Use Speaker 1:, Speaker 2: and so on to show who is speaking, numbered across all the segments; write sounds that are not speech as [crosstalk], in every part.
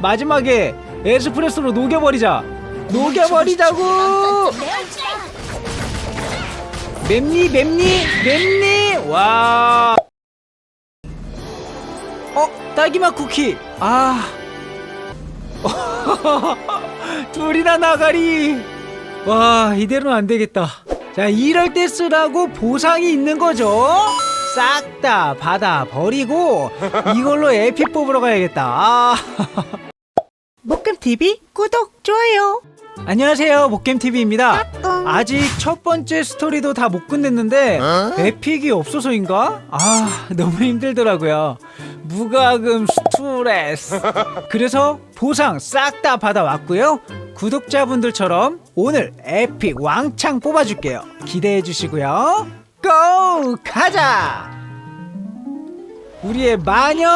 Speaker 1: 마지막에 에스프레소로 녹여버리자. 녹여버리자고! 맵니 맵니 맵니? 와. 어? 딸기맛 쿠키. 아. [laughs] 둘이나 나가리. 와 이대로는 안 되겠다. 자 이럴 때 쓰라고 보상이 있는 거죠? 싹 다 받아 버리고 이걸로 에픽 뽑으러 가야겠다. 아. [laughs] 목겜TV 구독 좋아요. 안녕하세요. 목겜TV입니다. 아직 첫 번째 스토리도 다 못 끝냈는데 에픽이 없어서인가? 아 너무 힘들더라고요. 무과금 스트레스. 그래서 보상 싹 다 받아왔고요. 구독자분들처럼 오늘 에픽 왕창 뽑아줄게요. 기대해 주시고요. 고! 가자 우리의 마녀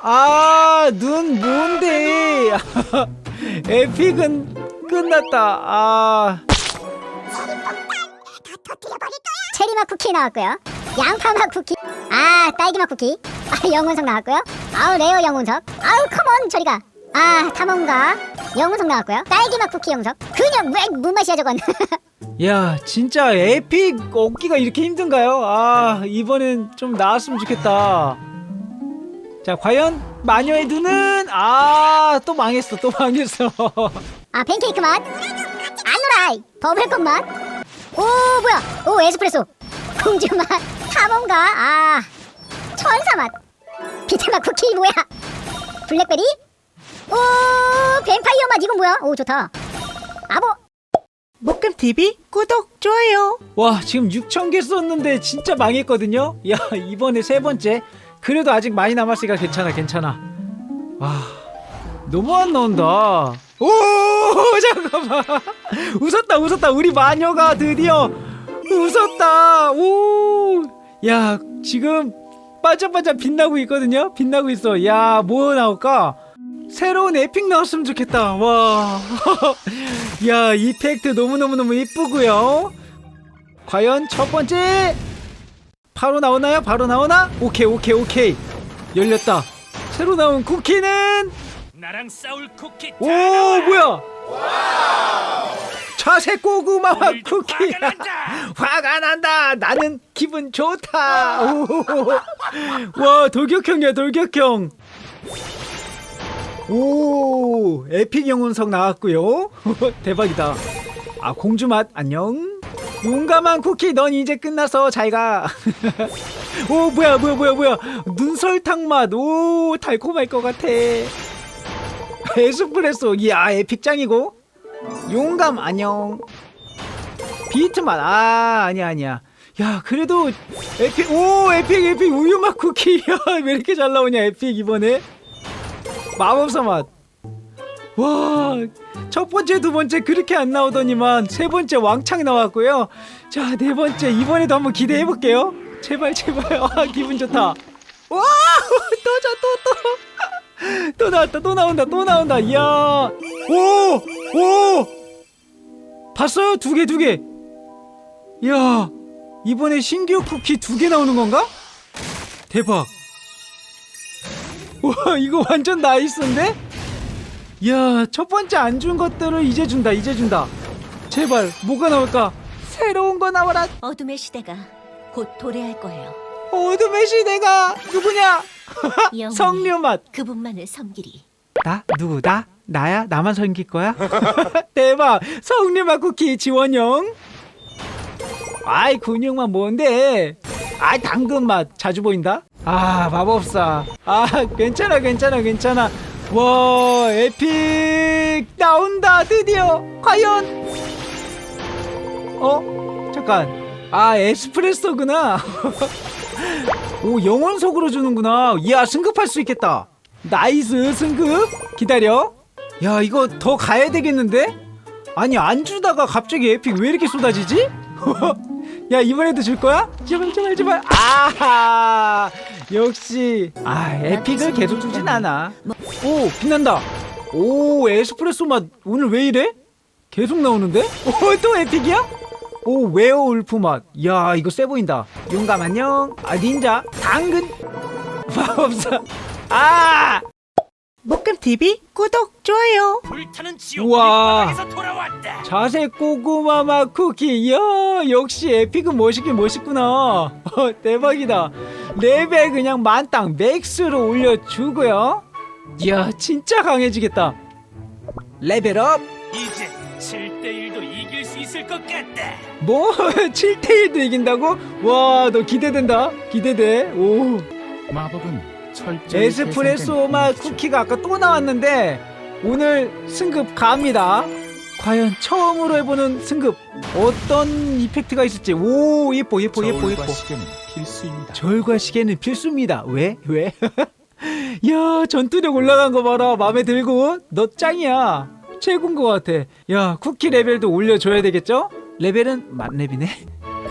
Speaker 1: 아 눈 뭔데 [laughs] 에픽은 끝났다 아
Speaker 2: 체리맛 쿠키 나왔고요. 양파맛 쿠키. 아, 딸기맛 쿠키. 아, 영혼석 나왔고요. 아우, 레어 영혼석. 아우, 컴온, 저리가. 아, 탐험가. 영혼석 나왔고요. 딸기맛 쿠키 영석. 그냥 왜 무맛이야 저건. [laughs]
Speaker 1: 야 진짜 에픽 얻기가 이렇게 힘든가요? 아 이번엔 좀 나았으면 좋겠다 자 과연 마녀의 눈은 아 또 망했어 또 망했어
Speaker 2: 아, 팬케이크 맛. 안노라이. 버블콘 맛. 오, 뭐야. 오, 에스프레소. 공주 맛. 탐험가. 아, 천사 맛. 비트맛 쿠키 뭐야. 블랙베리. 오, 뱀파이어 맛. 이건 뭐야? 오, 좋다. 아보.
Speaker 1: 목금TV 구독 좋아요 와 지금 6,000개 썼는데 진짜 망했거든요 야 이번에 세 번째 그래도 아직 많이 남았으니까 괜찮아 괜찮아. 와 너무 안 나온다. 오 [laughs] 잠깐만. 웃었다 웃었다. 우리 마녀가 드디어 웃었다. 오야 지금 반짝반짝 빛나고 있거든요? 빛나고 있어. 야 뭐 나올까? 새로운 에픽 나왔으면 좋겠다. 와. [laughs] 야 이펙트 너무너무너무 이쁘고요. 과연 첫 번째 바로 나오나요? 바로 나오나? 오케이 오케이 오케이. 열렸다. 새로 나온 쿠키는?
Speaker 3: 나랑 싸울 쿠키
Speaker 1: 오 뭐야? 자색 고구마
Speaker 3: 오늘도
Speaker 1: 쿠키. [laughs]
Speaker 3: 화가 난다.
Speaker 1: 나는 기분 좋다. 오. [laughs] 와 돌격형이야 돌격형. 오 에픽 영혼석 나왔고요. [laughs] 대박이다. 아 공주맛. 안녕 용감한 쿠키 넌 이제 끝나서 잘가. [laughs] 오 뭐야 뭐야 뭐야 뭐야. 눈설탕 맛오 달콤할 것 같아. 에스프레소. 이야 에픽 짱이고. 용감 안녕. 비트 맛. 아 아니야 아니야. 야 그래도 에픽 오 에픽 에픽 우유 맛 쿠키 야왜 [laughs] 이렇게 잘 나오냐 에픽 이번에? 마법사 맛. 와, 첫 번째, 두 번째 그렇게 안 나오더니만 세 번째 왕창 나왔고요. 자, 네 번째 이번에도 한번 기대해 볼게요. 제발, 제발. 아, 기분 좋다. 와, 또 자, 또 또. 또 나왔다, 또 나온다, 또 나온다. 이야, 오, 오. 봤어요? 두 개, 두 개. 이야, 이번에 신규 쿠키 두 개 나오는 건가? 대박. 와 이거 완전 나이스인데? 야, 첫 번째 안 준 것들을 이제 준다, 이제 준다. 제발, 뭐가 나올까? 새로운 거 나와라.
Speaker 4: 어둠의 시대가 곧 도래할 거예요.
Speaker 1: 어둠의 시대가 누구냐? 성류 맛.
Speaker 4: 그분만을 섬기리.
Speaker 1: 나? 누구? 나? 나야? 나만 섬길 거야? [laughs] 대박! 성류 맛 쿠키 지원형. 아이, 근육맛 뭔데? 아이, 당근 맛 자주 보인다? 아, 마법사. 아, 괜찮아, 괜찮아, 괜찮아. 와, 에픽 나온다, 드디어. 과연? 어? 잠깐. 아, 에스프레소구나. [laughs] 오, 영원석으로 주는구나. 이야, 승급할 수 있겠다. 나이스, 승급. 기다려. 야, 이거 더 가야 되겠는데? 아니, 안 주다가 갑자기 에픽 왜 이렇게 쏟아지지? [laughs] 야, 이번에도 줄 거야? 제발, 제발, 제발. 아하! 역시. 아, 에픽을 계속 주진 않아. 오, 빛난다. 오, 에스프레소 맛 오늘 왜 이래? 계속 나오는데? 오, 또 에픽이야? 오, 웨어 울프 맛. 야, 이거 세 보인다. 용감 안녕. 아, 닌자. 당근. [laughs] 마법사. 아! 목금 TV 구독 좋아요
Speaker 3: 불타는 지옥
Speaker 1: 우와.
Speaker 3: 밑바닥에서 돌아왔다.
Speaker 1: 자색 고구마 맛 쿠키 이야 역시 에픽은 멋있긴 멋있구나 어, [laughs] 대박이다 레벨 그냥 만땅 맥스로 올려주고요 이야 진짜 강해지겠다 레벨업
Speaker 3: 이제 7대 1도 이길 수 있을 것 같다.
Speaker 1: 뭐 [laughs] 7대1도 이긴다고? 와 너 기대된다 기대돼 오
Speaker 5: 마법은 철저히
Speaker 1: 에스프레소 맛 쿠키가 아까 또 나왔는데 오늘 승급 갑니다. 과연 처음으로 해보는 승급 어떤 이펙트가 있을지 오 예뻐 예뻐 예뻐 예뻐
Speaker 5: 시계는 필수입니다.
Speaker 1: 절과 시계는 필수입니다. 왜 왜? [laughs] 야 전투력 올라간 거 봐라 마음에 들고 너 짱이야 최고인 것 같아. 야 쿠키 레벨도 올려줘야 되겠죠? 레벨은 만렙이네.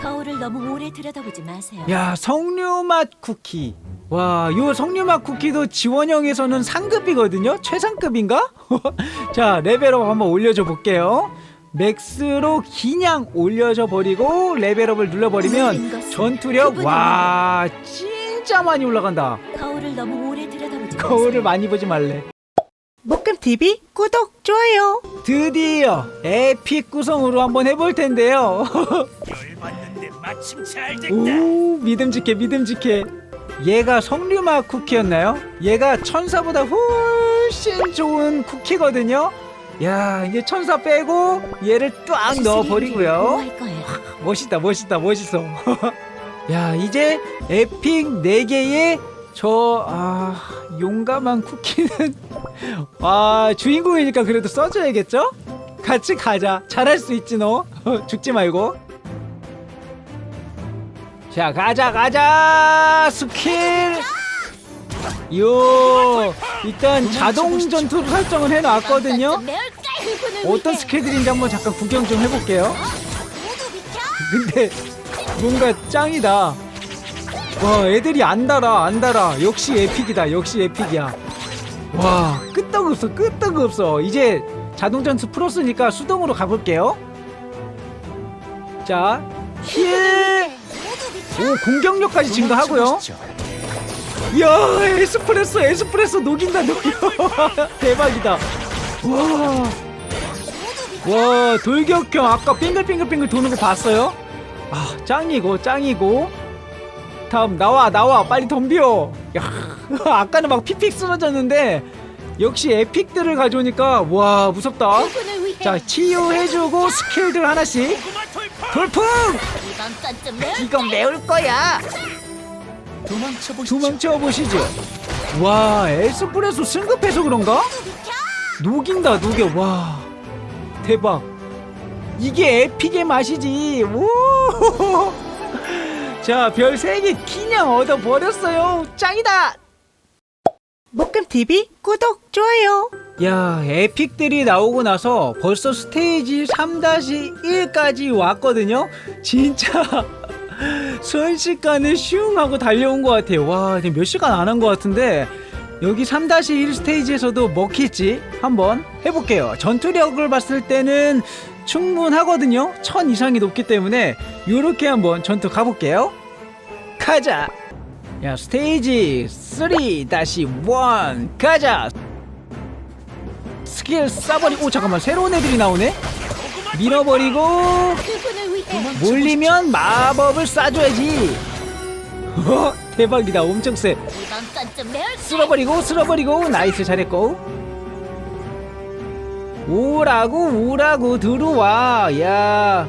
Speaker 4: 거울을 너무 오래 들여다보지 마세요.
Speaker 1: 야 성류맛 쿠키 와요 성류맛 쿠키도 지원형에서는 상급이거든요 최상급인가? [laughs] 자 레벨업 한번 올려줘 볼게요 맥스로 그냥 올려줘 버리고 레벨업을 눌러버리면 전투력 와 진짜 많이 올라간다
Speaker 4: 거울을 너무 오래 들여다보지
Speaker 1: 거울을. 많이 보지 말래 목감TV 구독 좋아요 드디어 에픽 구성으로 한번 해볼 텐데요
Speaker 3: 열받는데 마침 잘 됐다.
Speaker 1: 오 믿음직해 믿음직해 얘가 성류맛 쿠키였나요? 얘가 천사보다 훨씬 좋은 쿠키거든요 야 이제 천사 빼고 얘를 쫙 넣어버리고요. 멋있다 멋있다 멋있어 [laughs] 야 이제 에픽 4개의 저 아, 용감한 쿠키는 [laughs] 아 주인공이니까 그래도 써줘야겠죠? 같이 가자. 잘할 수 있지 너. [laughs] 죽지 말고. 자 가자 가자. 스킬. 요 일단 자동 전투로 설정을 해놨거든요. 어떤 스킬들인지 한번 잠깐 구경 좀 해볼게요. 근데 뭔가 짱이다 와 애들이 안 달아 안 달아 역시 에픽이다 역시 에픽이야 와 끄떡없어 끄떡없어 이제 자동 전투 풀었으니까 수동으로 가볼게요 자 힐 오 공격력까지 증가하고요. 이야 에스프레소 에스프레소 녹인다 녹여 [laughs] 대박이다. 와. 와 돌격형 아까 빙글빙글빙글 도는 거 봤어요? 아 짱이고 짱이고. 다음 나와 나와 빨리 덤벼. 야 [laughs] 아까는 막 픽픽 쓰러졌는데 역시 에픽들을 가져오니까 와 무섭다. 자 치유해주고 스킬들 하나씩. 돌풍.
Speaker 4: 이건 매울
Speaker 1: 거야.
Speaker 5: 도망쳐 보시죠.
Speaker 1: 도망쳐 보시죠. 와, 에스프레소 승급해서 그런가? 녹인다, 녹여. 와, 대박. 이게 에픽의 맛이지. 오. [laughs] 자, 별 3개 그냥 얻어 버렸어요. 짱이다. 목감 TV 구독 좋아요. 야, 에픽들이 나오고 나서 벌써 스테이지 3-1까지 왔거든요. 진짜 [laughs] 순식간에 슝 하고 달려온 것 같아요. 와, 지금 몇 시간 안 한 것 같은데 여기 3-1 스테이지에서도 먹힐지 한번 해볼게요. 전투력을 봤을 때는 충분하거든요. 1000 이상이 높기 때문에 이렇게 한번 전투 가볼게요. 가자. 야, 스테이지 3-1 가자. 스킬 쏴버리고 오 잠깐만 새로운 애들이 나오네. 밀어버리고 몰리면 마법을 쏴줘야지. 어, 대박이다. 엄청 세. 쓸어버리고 쓸어버리고 나이스 잘했고. 오라고 오라고 들어와. 야,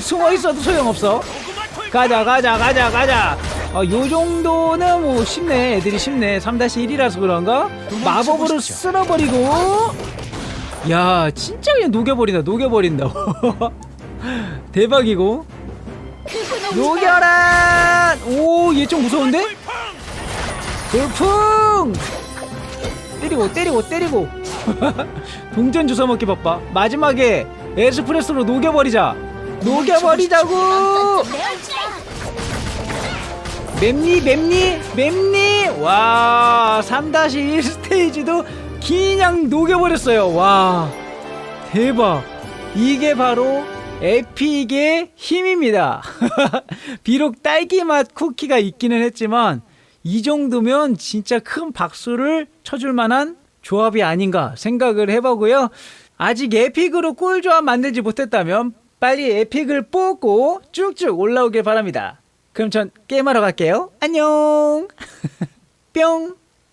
Speaker 1: 숨어 있어도 소용없어. 가자 가자 가자 가자. 어, 요 정도는 뭐 쉽네. 애들이 쉽네. 3-1이라서 그런가? 마법으로 쓸어버리고. 야, 진짜 그냥 녹여버린다. 녹여버린다. [laughs] 대박이고. 녹여라! 오, 얘 좀 무서운데? 돌풍! 때리고, 때리고, 때리고. [laughs] 동전 주워 먹기 바빠. 마지막에 에스프레소로 녹여버리자. 녹여버리자고! 맵니, 맵니, 맵니! 와, 3-1 스테이지도 그냥 녹여버렸어요. 와, 대박. 이게 바로 에픽의 힘입니다. [laughs] 비록 딸기 맛 쿠키가 있기는 했지만 이 정도면 진짜 큰 박수를 쳐줄 만한 조합이 아닌가 생각을 해보고요. 아직 에픽으로 꿀 조합 만들지 못했다면 빨리 에픽을 뽑고 쭉쭉 올라오길 바랍니다. 그럼 전 게임하러 갈게요. 안녕. [laughs] 뿅.